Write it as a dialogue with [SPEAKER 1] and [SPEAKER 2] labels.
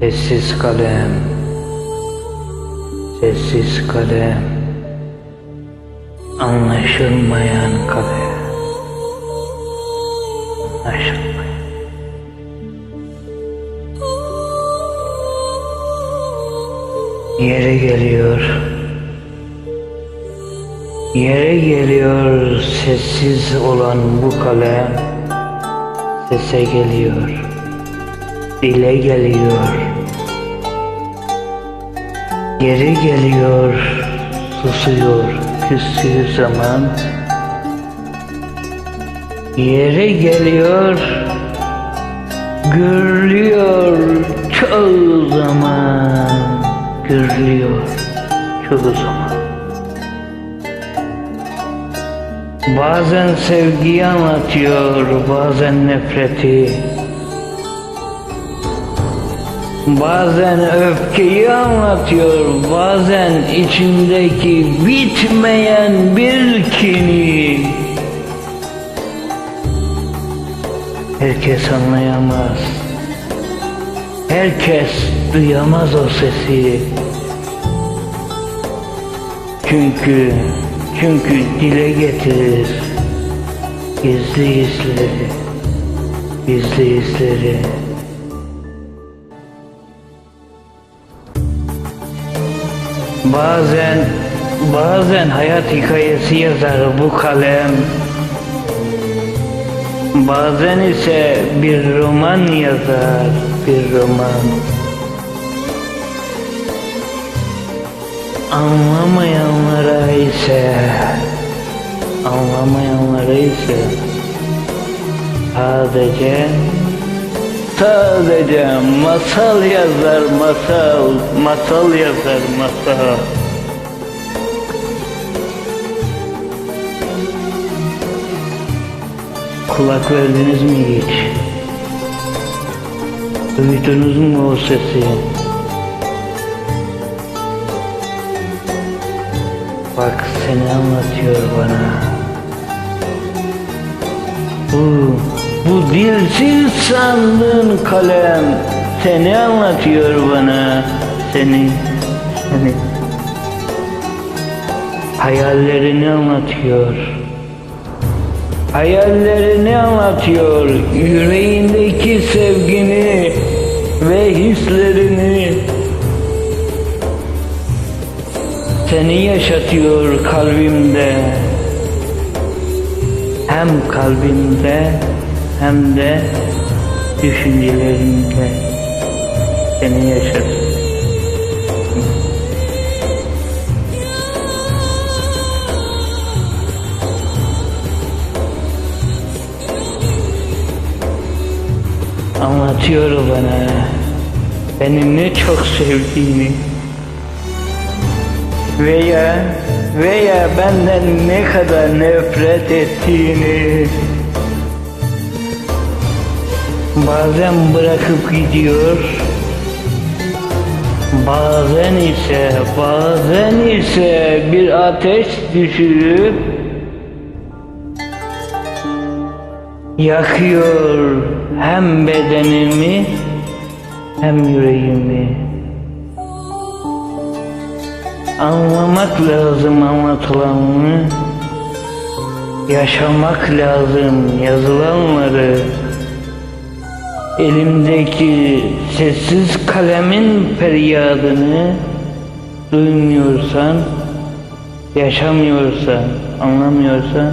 [SPEAKER 1] Sessiz kalem, sessiz kalem, anlaşılmayan kalem, anlaşılmayan. Yere geliyor, yere geliyor sessiz olan bu kalem, sese geliyor dile geliyor. Geri geliyor, susuyor küstüğü zaman. Yere geliyor, gürlüyor çoğu zaman. Gürlüyor çoğu zaman. Bazen sevgiyi anlatıyor, bazen nefreti. Bazen öfkeyi anlatıyor, bazen içindeki bitmeyen bir kini. Herkes anlayamaz. Herkes duyamaz o sesi. Çünkü çünkü dile getirir gizli izleri, gizli izleri. Bazen bazen hayat hikayesi yazar bu kalem. Bazen ise bir roman yazar, bir roman. Anlamayanlara ise anlamayanlara ise sadece sadece masal yazar masal masal yazar masal. Kulak verdiniz mi hiç? Duydunuz mu o sesi? Bak seni anlatıyor bana. Bu bu dilsiz sandığın kalem seni anlatıyor bana seni seni. Hayallerini anlatıyor. Hayallerini anlatıyor. Yüreğindeki sevgini ve hislerini seni yaşatıyor kalbimde. Hem kalbimde hem de düşüncelerimde seni yaşatıyor. Anlatıyor bana beni ne çok sevdiğini veya veya benden ne kadar nefret ettiğini bazen bırakıp gidiyor. Bazen ise bazen ise bir ateş düşürüp yakıyor hem bedenimi hem yüreğimi. Anlamak lazım anlatılanını Yaşamak lazım yazılanları Elimdeki sessiz kalemin feryadını Duymuyorsan Yaşamıyorsan Anlamıyorsan